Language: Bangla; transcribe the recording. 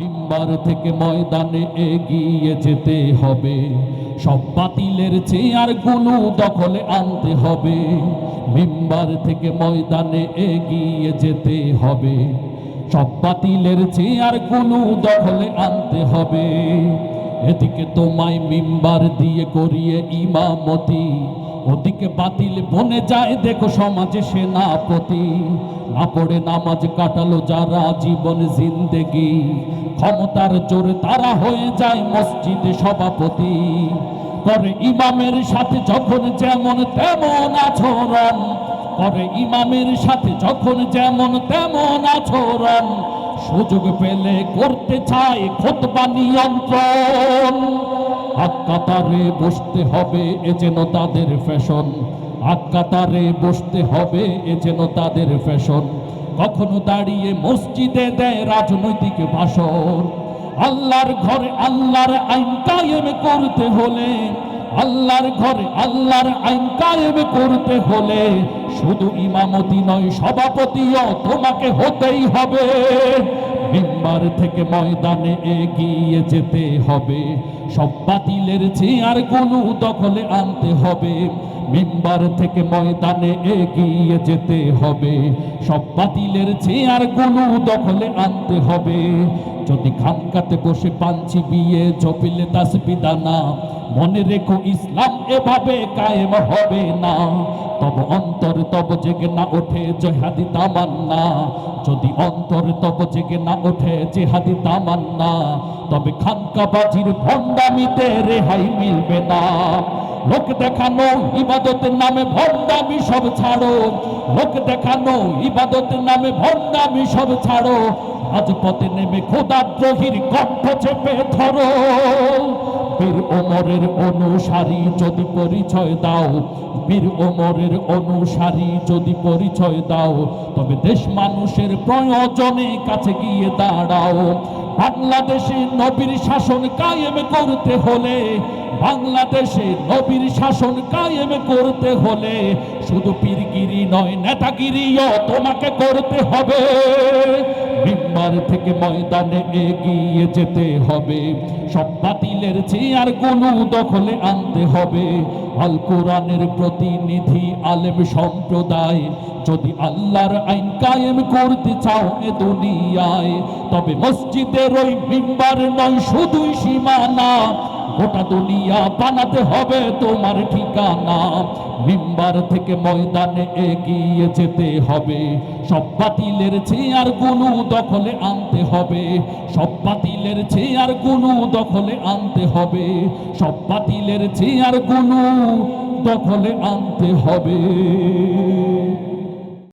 মিম্বার থেকে ময়দানে এগিয়ে যেতে হবে। সব বাতিলের চেয়ারগুলো দখলে আনতে হবে। মিম্বার থেকে ময়দানে এগিয়ে যেতে হবে। সব বাতিলের চেয়ারগুলো দখলে আনতে হবে। এদিকে তোমায় মিম্বার দিয়ে করিয়ে ইমামতি ওদিকে বাতিল বনে যায়, দেখো সমাজে সেনাপতি না পড়ে নামাজ কাটালো যারা জীবন জিন্দেগি। ক্ষমতার জোরে তারা হয়ে যায় মসজিদে সভাপতি। করে ইমামের সাথে যখন যেমন তেমন আচরণ, করে ইমামের সাথে যখন যেমন তেমন আচরণ, সুযোগ পেলে করতে চায় খোতবা নিয়ন্ত্রণ। আকাতারে বসতে হবে, এ যেন তাদের ফ্যাশন। আকাতারে বসতে হবে, এ যেন তাদের ফ্যাশন। কখনো দাঁড়িয়ে মসজিদে দেয় রাজনৈতিক ভাষণ। আল্লাহর ঘরে আল্লাহর আইন কায়েম করতে হলে, আল্লাহর ঘরে আল্লাহর আইন কায়েম করতে হলে, শুধু ইমামতি নয়, সভাপতিও তোমাকে হতেই হবে। মিম্বার থেকে ময়দানে এগিয়ে যেতে হবে। সব বাতিলের চেয়ার কোনো দখলে আনতে হবে। মেম্বার থেকে ময়দানে এগিয়ে যেতে হবে। সব বাতিলের চেয়ার কোনো দখলে আনতে হবে। যদি খানকাতে বসে পাঞ্চি বিয়ে জপিলে তাসবিদানা মনে রেখো ইসলাম এভাবে কায়েম হবে না। তব অন্তর, তব জেগে না ওঠে জেহাদি তামান্না। যদি অন্তর, তব জেগে না ওঠে জেহাদি তামান্না। তবে খানকাবাজির ভণ্ডামিতে রেহাই মিলবে না। লোক দেখানো ইবাদতের নামে ভণ্ডামি সব ছাড়ো। লোক দেখানো ইবাদতের নামে ভণ্ডামি সব ছাড়ো। রাজপথে নেমে খোদাদ্রোহীর কণ্ঠ চেপে ধরো। বীর ওমরের অনুসারী যদি পরিচয় দাও, বীর ওমরের অনুসারী যদি পরিচয় দাও, তবে দেশ মানুষের প্রয়োজনে কাছে গিয়ে দাঁড়াও। বাংলাদেশে নবীর শাসন কায়েম করতে হলে বাংলাদেশে নবীর শাসন কায়েম করতে হলে শুধু পীরগিরি নয়, নেতাগিরিও তোমাকে করতে হবে। মিম্বার থেকে ময়দানে এগিয়ে যেতে হবে। সব বাতিলের চেয়ার দখলে আনতে হবে। আল কোরআনের প্রতিনিধি আলেম সম্প্রদায়, যদি আল্লাহর আইন কায়েম করতে চাও এ দুনিয়ায়, তবে মসজিদের ওই মিম্বার নয়, শুধুই সীমানা। গোটা দুনিয়া বানাতে হবে তোমার ঠিকানা। মিম্বার থেকে ময়দানে এগিয়ে যেতে হবে। সব বাতিলের চেয়ারগুলো দখলে আনতে হবে। সব বাতিলের চেয়ারগুলো দখলে আনতে হবে। সব বাতিলের চেয়ারগুলো দখলে আনতে হবে।